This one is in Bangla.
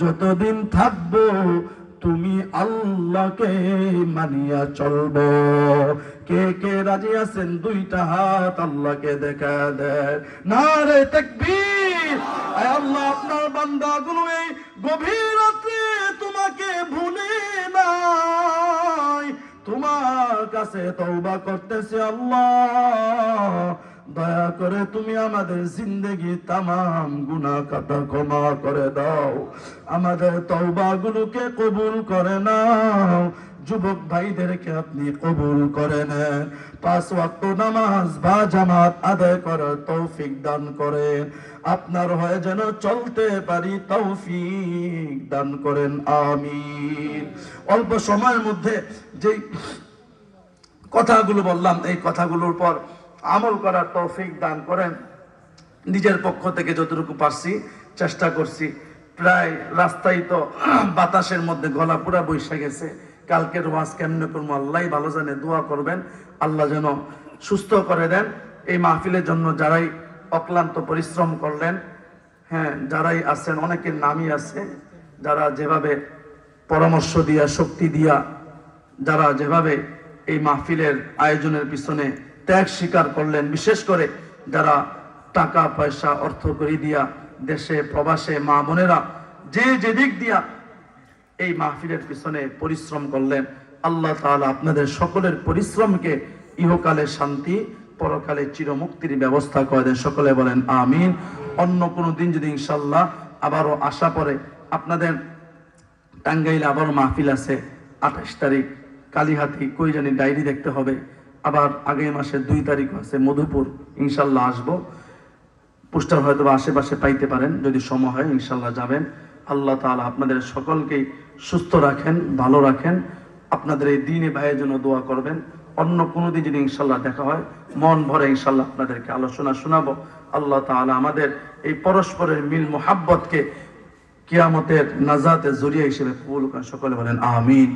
যতদিন থাকব, তুমি আল্লাহকে মানিয়া চলবো। কে কে রাজি আছেন দুইটা হাত আল্লাহকে দেখা দেয়। না রে আয় আল্লাহ, আপনার বান্দাগুলো এই গভীর তোমাকে ভুলে নাই। তোমার কাছে তওবা করতেছে আল্লাহ। দয়া করে তুমি আমাদের জিন্দগি তামাম গুনা কাটা ক্ষমা করে দাও। আমাদের তওবা গুলোকে কবুল করে নাও। যুবক ভাইদেরকে আপনি কবুল করে নেন। পাঁচ ওয়াক্ত নামাজ বা জামাত আদায় করার তৌফিক দান করেন। আপনার হয়ে যেন চলতে পারি তৌফিক দান করেন, আমিন। অল্প সময়ের মধ্যে যেই কথাগুলো বললাম, এই কথাগুলোর পর আমল করার তৌফিক দান করেন। নিজের পক্ষ থেকে যতটুকু পারছি চেষ্টা করছি। প্রায় রাস্তায় তো বাতাসের মধ্যে গলা পুরা বৈশা গেছে। কালকের ওয়াজ কেমনে করব? আল্লাহ ভালো জানে, দোয়া করবেন। আল্লাহ যেন সুস্থ করে দেন। এই মাহফিলের জন্য যারাই অক্লান্ত পরিশ্রম করলেন হ্যাঁ যারাই আছেন, অনেকের নামই আছে। যারা যেভাবে পরামর্শ দিয়া, শক্তি দিয়া, যারা যেভাবে এই মাহফিলের আয়োজনের পিছনে ত্যাগ স্বীকার করলেন। বিশেষ করে যারা টাকা, পয়সা, অর্থ করি দিয়া দেশে, প্রবাসে, মা বোনেরা যে যেদিক দিয়া এই মাহফিলের পিছনে পরিশ্রম করলেন, আল্লাহ তাআলা আপনাদের সকলের পরিশ্রমকে ইহকালে শান্তি, পরকালে চিরমুক্তির ব্যবস্থা করে দেন। সকলে বলেন, আমিন। অন্য কোনো দিন যদি ইনশাল্লাহ আবারও আশা পরে আপনাদের টাঙ্গাইলে আবারও মাহফিল আছে, আঠাশ তারিখ, কালীহাতি, কই জানি ডায়েরি দেখতে হবে। আবার আগামী মাসের দুই তারিখ আছে মধুপুর। ইনশাল্লাহ আসব। পোস্টার হয়তো আশেপাশে পাইতে পারেন, যদি সময় হয় ইনশাল্লাহ যাবেন। আল্লাহ তাআলা আপনাদের সকলকেই সুস্থ রাখেন, ভালো রাখেন। আপনাদের এই দিনে ভাইয়ের জন্য দোয়া করবেন। অন্য কোনো দিন যদি ইনশাল্লাহ দেখা হয়, মন ভরে ইনশাল্লাহ আপনাদেরকে আলোচনা শোনাবো। আল্লাহ তাআলা আমাদের এই পরস্পরের মিল, মোহাব্বতকে কিয়ামতের নাজাতে জরিয়া হিসেবে কবুল সকলে বলেন, আমিন।